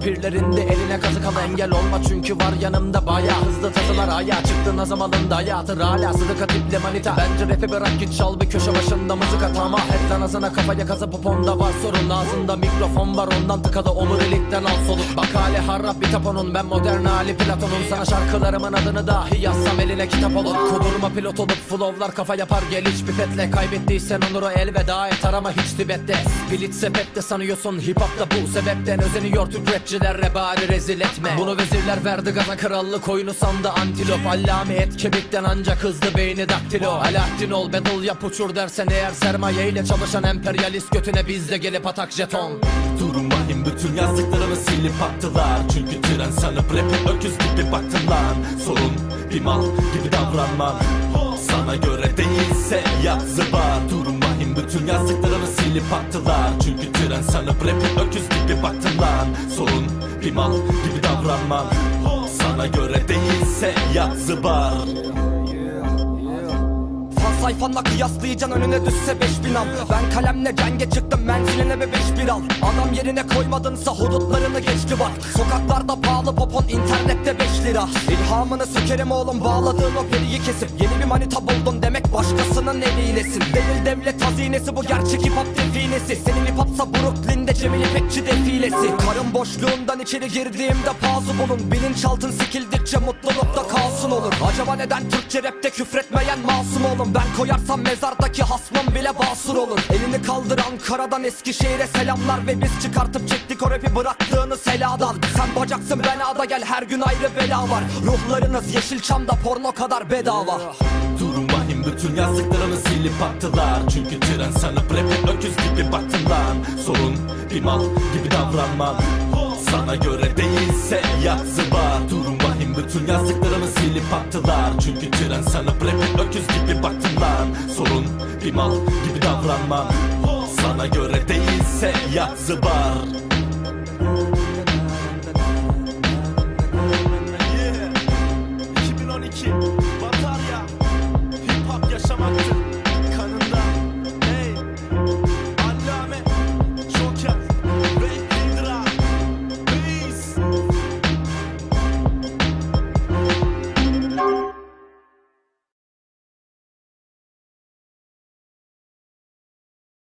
Firlerinde eline kazık al engel olma. Çünkü var yanımda baya Hızlı tatılar ayağa çıktı nazım alındı hayatı. Hala sıdıka tiple manita. Bence rapi bırak git çal bir köşe başında mızıka. Tamah et lan ağzına kafaya kazı poponda var sorun. Ağzında mikrofon var ondan tıkadı omurilikten al soluk. Bak hali harrap bir taponun ben modern hali Platon'un Sana şarkılarımın adını dahi yazsam eline kitap olur. Kudurma pilot olup flowlar kafa yapar. Gel hiç pipetle Kaybettiysen onuru elveda et. Arama hiç Tibet'te. Split sepette sanıyorsun hip hop'ta bu sebepten. Özeniyor Türk rapçilerle bari rezil etme. Bunu vezirler verdi gaza krallık oyunu sandı antilop. Allame et kemikten ancak hızlı beyni daktilo. Alaaddin ol battle yap uçur dersen eğer sermayeyle çalışan emperyalist götüne bizde gelip atak jeton. Durum vahim bütün yazdıklarımı silip attılar. Çünkü tren sanıp rap'e öküz gibi baktın lan Sorun bir mal gibi davranman Sana göre değilse yat zıbar. Durum vahim bütün yazdıklarımı silip attılar. Çünkü tren sanıp rap'e öküz gibi baktın lan Sorun bir mal gibi davranman. Sana göre değilse yat zıbar sayfanla kıyaslayacaksın önüne düşse beş bin al. Ben kalemle cenge çıktım menziline ve beş al. Adam yerine koymadınsa hudutlarını geçti bak. Sokaklarda pahalı popon internette beş lira. İlhamını sökerim oğlum bağladığın o periyi kesip. Yeni bir manita buldun demek başkasının elinesin. Değil devlet hazinesi bu gerçek hip hop definesi. Senin hip hopsa Brooklyn'de Cemil İpekçi defilesi. Karın boşluğundan içeri girdiğimde pazı bulun. Bilinçaltın sikildikçe mutlulukta kalsın olur. Acaba neden Türkçe rapte küfretmeyen masum oğlum? Ben koyarsam mezardaki hasmım bile basur olur. Elini kaldır Ankara'dan Eskişehir'e selamlar Ve biz çıkartıp çektik o rapi. Bıraktığını seladan. Sen bacaksın ben ada gel. Her gün ayrı bela var. Ruhlarınız Yeşilçam'da porno kadar bedava. Durum bütün yazdıklarımı silip attılar Çünkü tren sanıp rap'e öküz gibi baktın Sorun bir mal gibi davranman Sana göre değilse yat zıbar Durum bütün yazdıklarımı silip attılar Çünkü tren sanıp mal gibi davranman Sana göre değilse yat zıbar